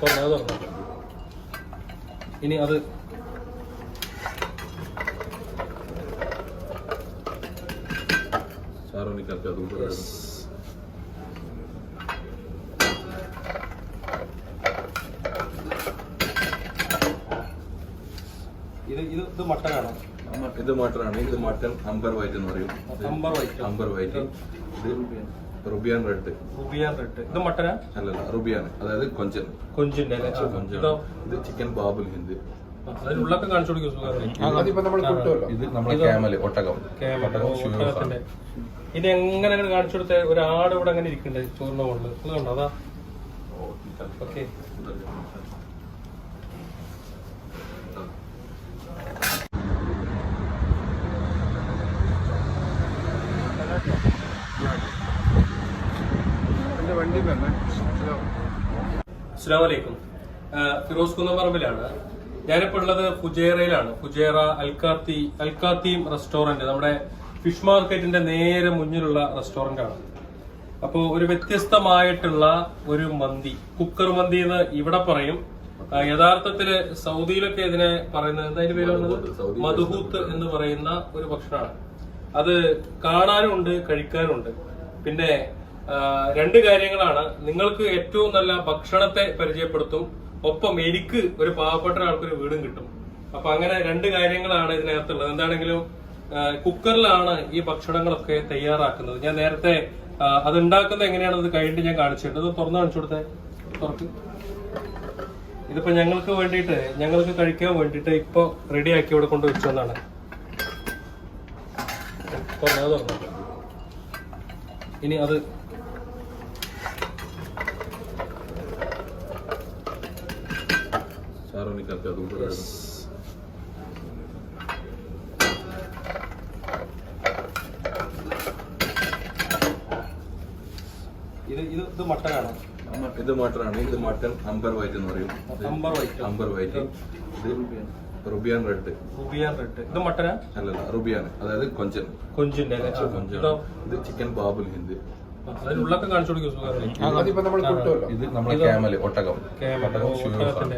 തുറന്നത് തുറന്നു ഇനി അത് ചാറോണിക്കാർക്ക് അതും കൂടെ ഇത് ഇത് ഇത് മട്ടനാണോ? ഇത് മട്ടനാണ്. ഇത് മട്ടൺ അമ്പർ വൈറ്റ് എന്ന് പറയും. Amber white. Amber white. റുബിയാൻ red റുബിയാൻ റെഡ് ഇത് മട്ടനാ? അല്ലല്ല റുബിയാൻ അതായത് കൊഞ്ചൻ കൊഞ്ചിന്റെ അല്ലേ? ആ, കൊഞ്ചൻ ഇതോ? ഇത് ചിക്കൻ ബാബുൽ ഹിന്ദ്. അതിനുള്ളൊക്കെ കാണിച്ചു കൊടുക്കും സുഖം. അതിപ്പോ നമ്മൾ കിട്ടുമല്ലോ. ഇത് നമ്മുടെ ഇത്? ക്യാമൽ ഒട്ടകം. ഒട്ടകം ഒട്ടകത്തിന്റെ ഇത് എങ്ങനെ അങ്ങനെ കാണിച്ചു കൊടുത്ത? ഒരാട് ഇവിടെ അങ്ങനെ ഇരിക്കണ്ടേ ചോറിന്റെ മുകളിൽ കണ്ടോ അതാ. ഓക്കെ. എന്റെ വണ്ടി തന്നെ അസ്സാം വലൈക്കും ഫിറോസ് കുന്നപ്പറമ്പിലാണ് ഞാനിപ്പോൾ ഉള്ളത് ഫുജേറയിലാണ്. ഫുജേറ അൽക്കാത്തി അൽക്കാത്തീം റെസ്റ്റോറന്റ് നമ്മുടെ ഫിഷ് മാർക്കറ്റിന്റെ നേരെ മുന്നിലുള്ള റെസ്റ്റോറന്റ് ആണ് അപ്പോൾ ഒരു വ്യത്യസ്തമായിട്ടുള്ള ഒരു മന്തി കുക്കർ മന്തി എന്ന് ഇവിടെ പറയും. യഥാർത്ഥത്തിൽ സൗദിയിലൊക്കെ ഇതിനെ പറയുന്നത് എന്തായാലും പേര് വന്നത് സൗദിയിൽ മധുഹൂത്ത് എന്ന് പറയുന്ന ഒരു ഭക്ഷണമാണ്. അത് കാണാനും ഉണ്ട് കഴിക്കാനും ഉണ്ട് പിന്നെ രണ്ട് കാര്യങ്ങളാണ്. നിങ്ങൾക്ക് ഏറ്റവും നല്ല ഭക്ഷണത്തെ പരിചയപ്പെടുത്തും. ഒപ്പം എനിക്ക് ഒരു പാവപ്പെട്ട ആൾക്കൊരു വീടും കിട്ടും. അപ്പൊ അങ്ങനെ രണ്ട് കാര്യങ്ങളാണ് ഇതിനകത്തുള്ളത്. എന്താണെങ്കിലും കുക്കറിലാണ് ഈ ഭക്ഷണങ്ങളൊക്കെ തയ്യാറാക്കുന്നത്. ഞാൻ നേരത്തെ അത് ഉണ്ടാക്കുന്നത് എങ്ങനെയാണെന്ന് കഴിഞ്ഞിട്ട് ഞാൻ കാണിച്ചിട്ടുണ്ട് ഇത് തുറന്നു കാണിച്ചു കൊടുത്തേ. തുറക്ക്. ഇതിപ്പോ ഞങ്ങൾക്ക് വേണ്ടിയിട്ട് ഞങ്ങൾക്ക് കഴിക്കാൻ വേണ്ടിയിട്ട് ഇപ്പൊ റെഡിയാക്കി ഇവിടെ കൊണ്ട് വെച്ചതാണ്. തുറന്നോ തുറന്നോ. ഇനി അത് ഇത് ഇത് ഇത് ഇത് മട്ടൺ അമ്പർ വൈറ്റ് എന്ന് പറയും. Amber white. Amber white. റുബിയാൻ red. റുബിയാൻ റെഡ്. ഇത് മട്ടനാ? അല്ലല്ല റുബിയാൻ. അതായത് കൊഞ്ചൻ. കൊഞ്ചിന്റെ കൊഞ്ചൻ ഇത് ചിക്കൻ ബാബുൽ ഹിന്ദ്. അതിനുള്ളൊക്കെ കാണിച്ചു കൊടുക്കും ഇത് നമ്മുടെ ഇത് ക്യാമൽ ഒട്ടകം. ഒട്ടകം.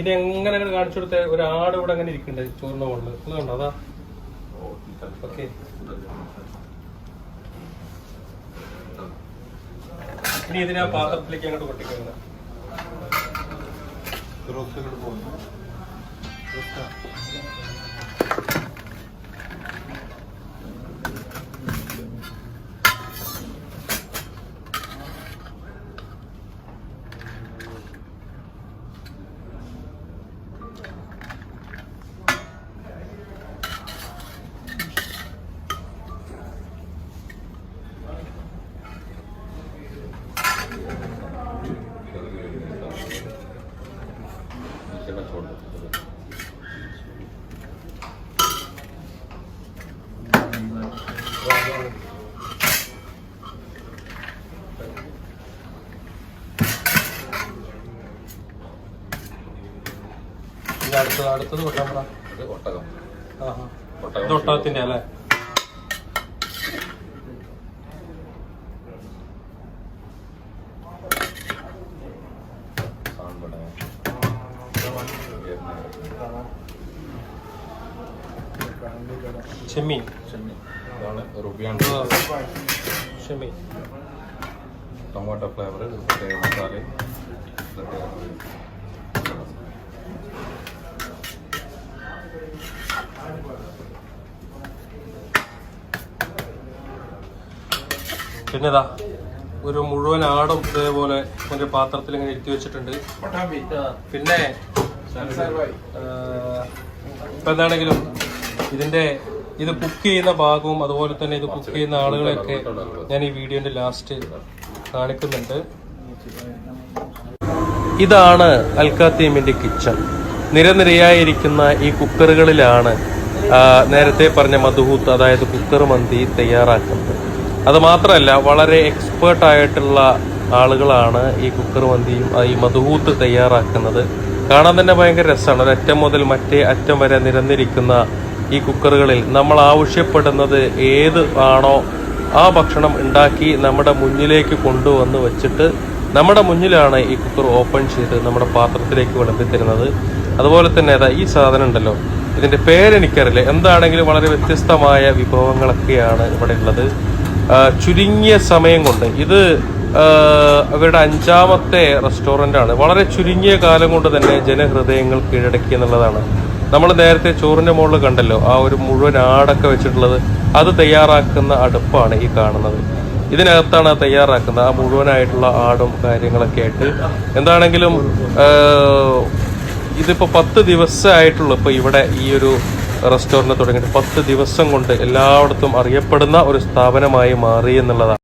ഇത് എങ്ങനെ അങ്ങനെ കാണിച്ചു കൊടുത്ത? ഒരാട് ഇവിടെ അങ്ങനെ ഇരിക്കണ്ടേ ചോറിന്റെ മുകളിൽ അതുകൊണ്ടോ അതാ. ഓക്കെ. ഇനി ഇതിനെ പാത്രത്തിലേക്ക് അങ്ങോട്ട് 제가 저를 അടുത്തത് അടുത്തത് കൊട്ടാൻ പറ. ഇത് ഒട്ടകം ആഹാ. ഒട്ടകം ഇത് ഒട്ടകത്തിന്റെ അല്ലേ? ചെമ്മീൻ. ഇതാണ് റുബിയാൻ ആ, ചെമ്മീൻ. ടൊമാറ്റോ ഫ്ലേവർ പ്രത്യേക മസാല പ്രത്യേക പിന്നെ ഇതാ ഒരു മുഴുവൻ ആടും ഇതേപോലെ ഒരു പാത്രത്തിൽ ഇങ്ങനെ ഇരുത്തി വെച്ചിട്ടുണ്ട്. പിന്നെ ഇപ്പൊ എന്താണെങ്കിലും ഇതിന്റെ ഇത് കുക്ക് ചെയ്യുന്ന ഭാഗവും അതുപോലെ തന്നെ ഇത് കുക്ക് ചെയ്യുന്ന ആളുകളെയൊക്കെ ഞാൻ ഈ വീഡിയോന്റെ ലാസ്റ്റ് കാണിക്കുന്നുണ്ട്. ഇതാണ് അൽക്കാത്തീമിന്റെ കിച്ചൺ നിരനിരയായിരിക്കുന്ന ഈ കുക്കറുകളിലാണ് നേരത്തെ പറഞ്ഞ മധുഹൂത്ത് അതായത് കുക്കർ മന്തി തയ്യാറാക്കുന്നത്. അത് മാത്രമല്ല വളരെ എക്സ്പേർട്ട് ആയിട്ടുള്ള ആളുകളാണ് ഈ കുക്കർ മന്തിയും ഈ മധുഹൂത്ത് തയ്യാറാക്കുന്നത്. കാണാൻ തന്നെ ഭയങ്കര രസമാണ്. ഒരറ്റം മുതൽ മറ്റേ അറ്റം വരെ നിരന്നിരിക്കുന്ന ഈ കുക്കറുകളിൽ നമ്മൾ ആവശ്യപ്പെടുന്നത് ഏത് ആണോ ആ ഭക്ഷണം ഉണ്ടാക്കി നമ്മുടെ മുന്നിലേക്ക് കൊണ്ടുവന്ന് വെച്ചിട്ട് നമ്മുടെ മുന്നിലാണ് ഈ കുക്കർ ഓപ്പൺ ചെയ്ത് നമ്മുടെ പാത്രത്തിലേക്ക് വിളമ്പി തരുന്നത് അതുപോലെ തന്നെ അതാ ഈ സാധനം ഉണ്ടല്ലോ. ഇതിന്റെ പേരെനിക്കറിയില്ല. എന്താണെങ്കിലും വളരെ വ്യത്യസ്തമായ വിഭവങ്ങളൊക്കെയാണ് ഇവിടെ ഉള്ളത്. ചുരുങ്ങിയ സമയം കൊണ്ട്. ഇത് അവരുടെ അഞ്ചാമത്തെ റെസ്റ്റോറന്റ് ആണ് വളരെ ചുരുങ്ങിയ കാലം കൊണ്ട് തന്നെ ജനഹൃദയങ്ങൾ കീഴടക്കി എന്നുള്ളതാണ്. നമ്മൾ നേരത്തെ ചോറിന്റെ മുകളിൽ കണ്ടല്ലോ ആ ഒരു മുഴുവൻ ആടൊക്കെ വെച്ചിട്ടുള്ളത്. അത് തയ്യാറാക്കുന്ന അടുപ്പാണ് ഈ കാണുന്നത്. ഇതിനകത്താണ് തയ്യാറാക്കുന്നത്. ആ മുഴുവനായിട്ടുള്ള ആടും കാര്യങ്ങളൊക്കെ ആയിട്ട്. എന്താണെങ്കിലും ഇതിപ്പോൾ ഇതിപ്പോ പത്ത് ദിവസമായിട്ടുള്ളൂ ഇപ്പോൾ ഇവിടെ ഈ ഒരു റെസ്റ്റോറന്റ് തുടങ്ങിയിട്ട് പത്ത് ദിവസം കൊണ്ട് എല്ലായിടത്തും അറിയപ്പെടുന്ന ഒരു സ്ഥാപനമായി മാറി എന്നുള്ളതാണ്.